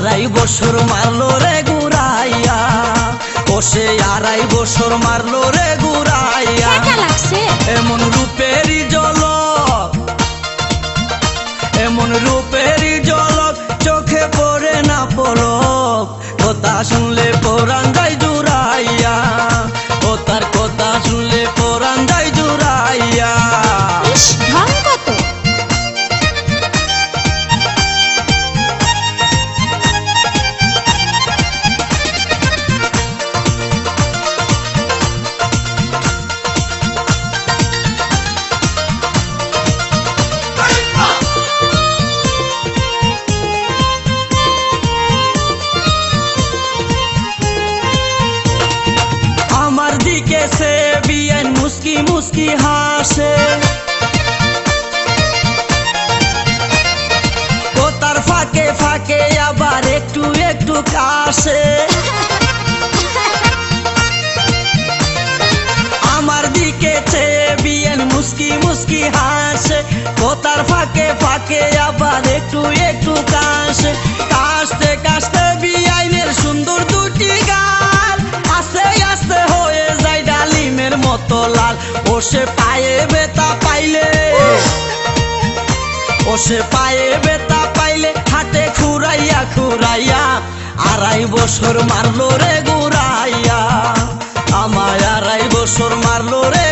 আড়াই বছর মারলো রে গুড়াইয়া। ও সে আড়াই বছর মারলো রে গুড়াইয়া। এমন রূপেরই জল এমন রূপেরই জলক চোখে পড়ে না পলক। কথা শুনলে পরাণ দিকে বিয়েন মুস্কি মুস্কি হাসে। তার ফাঁকে ফাঁকে আবার একটু একটু কাশে। আমার দিকে চেয়ে বিয়েন মুস্কি মুস্কি হাসে। তার ফাঁকে ফাঁকে আবার একটু একটু কাশে। কাশতে কাশতে সে পায়ে বেতা পাইলে। ও সে পায়ে বেতা পাইলে হাতে খুরাইয়া খুরাইয়া আড়াই বছর মারলো রে গুড়াইয়া। আমায় আড়াই বছর মারলো রে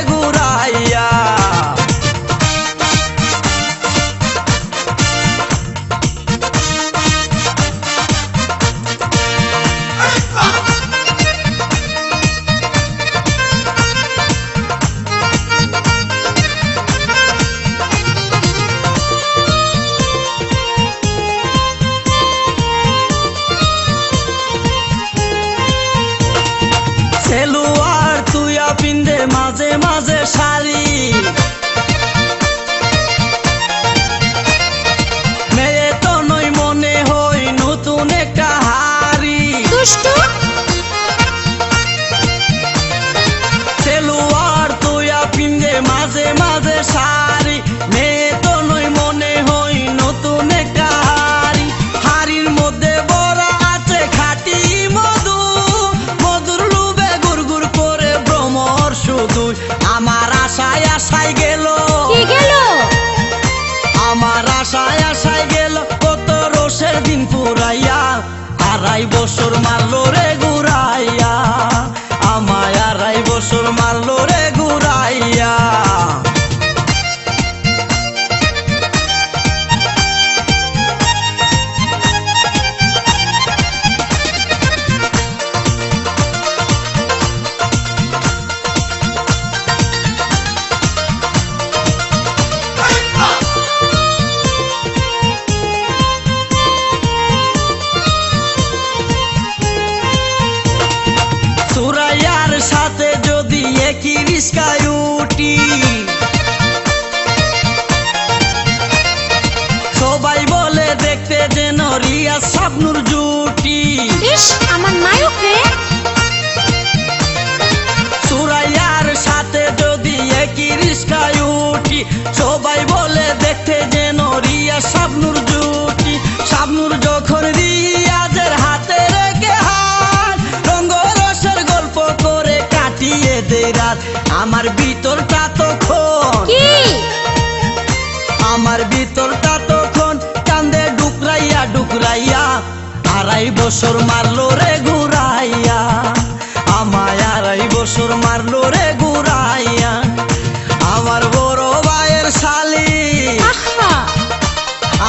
demais আড়াই রিস্কায় উঠি সবাই বলে দেখতে যেন রিয়া স্বপ্নুর জুটি আমার রে সুরাইয়ার সাথে যদি একই রিস্কায় উঠি সবাই বলে দেখতে যেন রিয়া শাবনুর জুটি দেয় রাত আমার ভিতরটা তখন। আমার ভিতরটা তখন কান্দে ডুকরাইয়া ডুকরাইয়া আড়াই বছর মারলো রে ঘুরাইয়া। আমায় আড়াই বছর মারলো রে ঘুরাইয়া। আমার বড় ভাইয়ের শালি।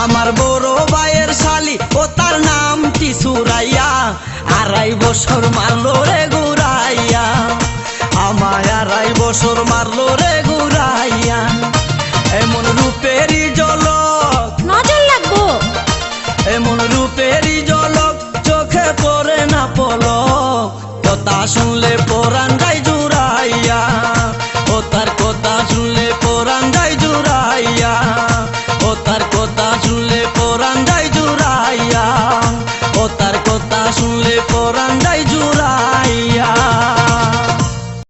আমার বড় ভাইয়ের শালি ও তার নামটি সুরাইয়া আড়াই বছর মারলো রে ঘুরাইয়া। বছর মারলো রে